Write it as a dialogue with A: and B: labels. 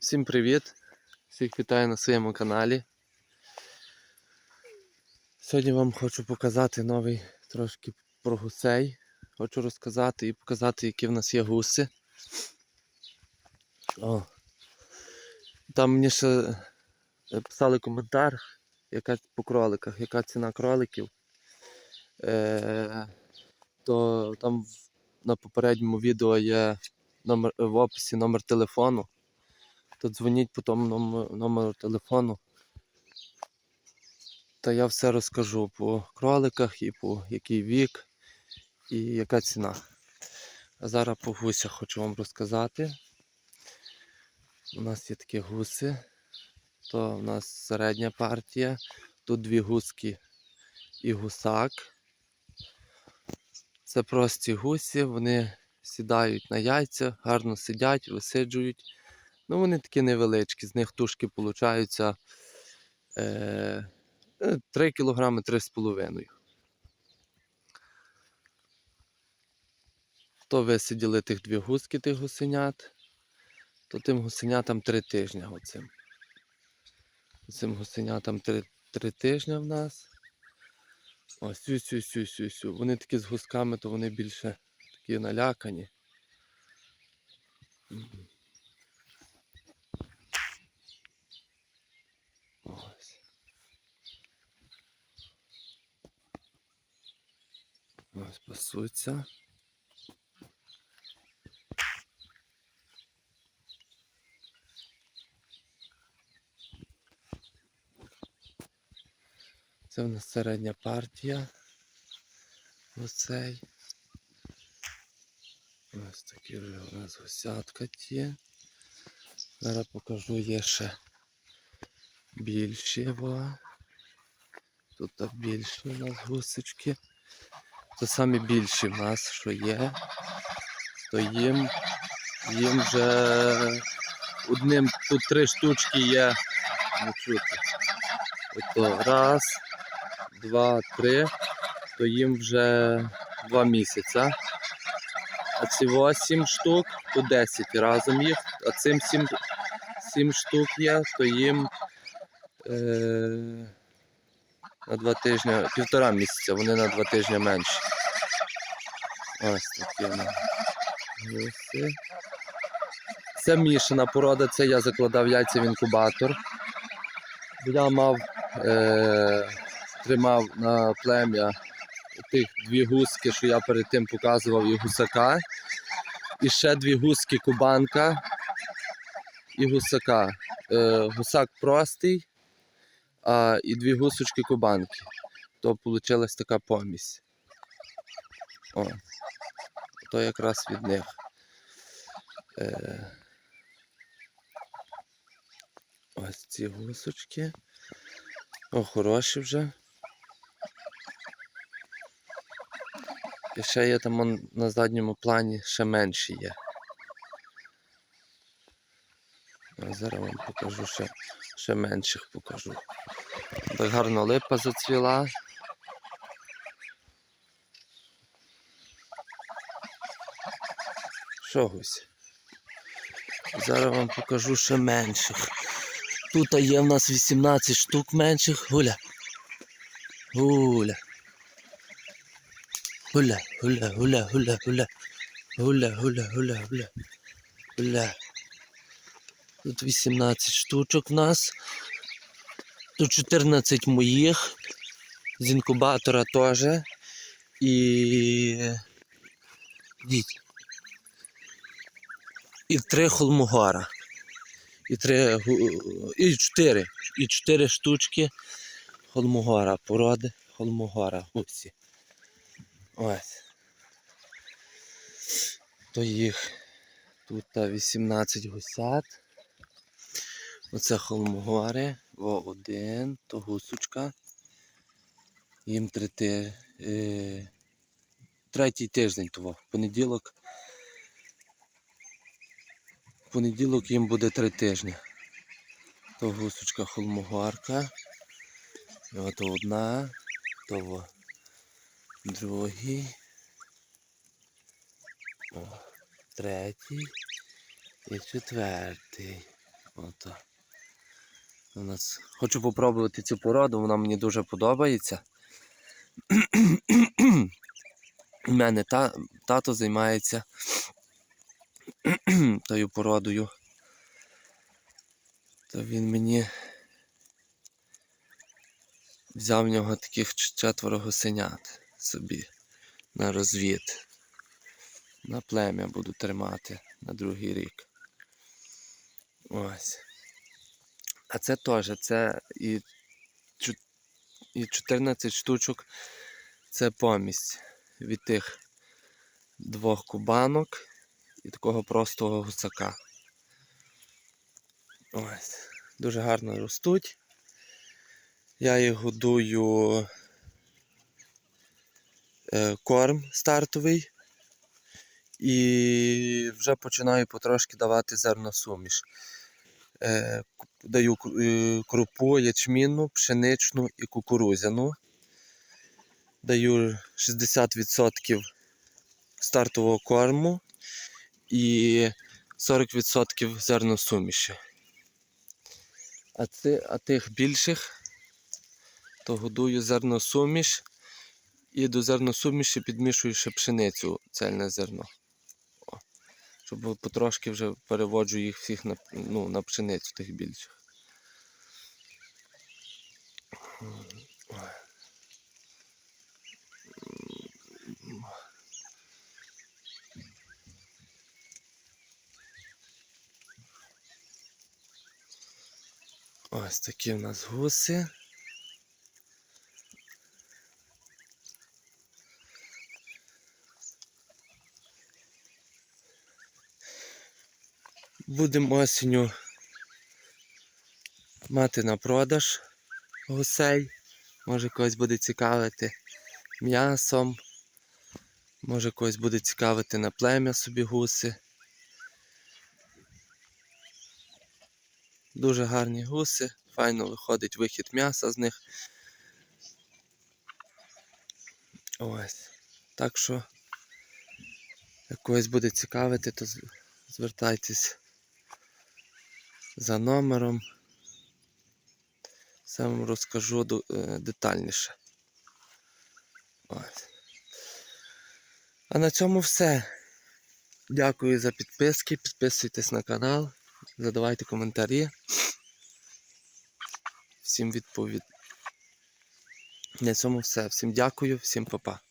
A: Всім привіт! Всіх вітаю на своєму каналі. Сьогодні вам хочу показати новий трошки про гусей. Хочу розказати і показати, які в нас є гуси. О. Там мені ще е, писали коментар, яка по кроликах, яка ціна кроликів. Е, то там на попередньому відео є номер, в описі номер телефону то дзвоніть по тому номеру, телефону. Та я все розкажу по кроликах і по який вік і яка ціна. А зараз по гусях хочу вам розказати. У нас є такі гуси, то у нас середня партія. Тут дві гуски і гусак. Це прості гусі, вони сідають на яйця, гарно сидять, висиджують. Ну, вони такі невеличкі, з них тушки е, 3 кг 3,5. То висиділи тих дві гуски тих гусенят, то тим гусенятам 3 тижні оцим. Цим гусенятам 3, 3 тижні в нас. Ось сю, сю, сю, сю, сю. Вони такі з гусками, то вони більше такі налякані. Ось пасуться. Це в нас середня партія. Оцей. Ось такі вже у нас гусятка ті. Зараз покажу є ще більші. Тут так більші у нас гусочки. Це самі більші в нас, що є. То їм, їм вже одним тут три штучки є. Не чути. Ото раз, два, три, то їм вже два місяця. А ці 8 штук, то 10 разом їх, а цим 7, 7 штук є, то їм е, на два тижні, півтора місяця, вони на два тижні менші. Ось такі гуси. Це мішана порода, це я закладав яйця в інкубатор. Я мав, е, тримав на плем'я тих дві гуски, що я перед тим показував, і гусака. І ще дві гуски кубанка і гусака. Е, гусак простий, а і дві гусочки кубанки. То вийшла така помість. О, то якраз від них. Е, ось ці гусочки. О, хороші вже. І ще є там на задньому плані ще менші є. А зараз вам покажу ще, ще менших покажу. Так гарно липа зацвіла. Що гусь? Зараз вам покажу ще менших. Тут є в нас 18 штук менших. Гуля. Гуля. Гуля, гуля, гуля, гуля, гуля. Гуля, гуля, гуля, гуля. Гуля. Тут 18 штучок в нас. Тут 14 моїх. З інкубатора теж. І. Діть. І три холмогора. І три. І чотири. І чотири штучки холмогора. Породи холмогора. Гусі. Ось. То їх тут та 18 гусят. Оце холмогори. Во один, то гусочка. Їм три ти, е, третій тиждень того. Понеділок. Понеділок їм буде три тижні. То гусочка холмогорка. І от одна, то другий, о, третій і четвертий. Ото. У нас... Хочу попробувати цю породу, вона мені дуже подобається. У мене та... тато займається тою породою. То він мені взяв в нього таких четверо гусенят собі на розвід. На плем'я буду тримати на другий рік. Ось. А це теж, це і, і 14 штучок це помість від тих двох кубанок і такого простого гусака. Ось. Дуже гарно ростуть. Я їх годую е, корм стартовий. І вже починаю потрошки давати зерносуміш. Даю е, крупу, ячмінну, пшеничну і кукурузяну. Даю 60% стартового корму і 40% зерносуміші. А, ці, а тих більших то годую зерносуміш і до зерносуміші підмішую ще пшеницю, цельне зерно. Щоб потрошки вже переводжу їх всіх на, ну, на пшеницю тих більших. Ось такі в нас гуси. Будемо осінню мати на продаж гусей. Може когось буде цікавити м'ясом. Може когось буде цікавити на плем'я собі гуси. Дуже гарні гуси, файно виходить вихід м'яса з них. Ось. Так що, як когось буде цікавити, то звертайтесь за номером. Все вам розкажу е, детальніше. Ось. А на цьому все. Дякую за підписки. Підписуйтесь на канал, задавайте коментарі. Всім відповідь. На цьому все. Всім дякую, всім па-па.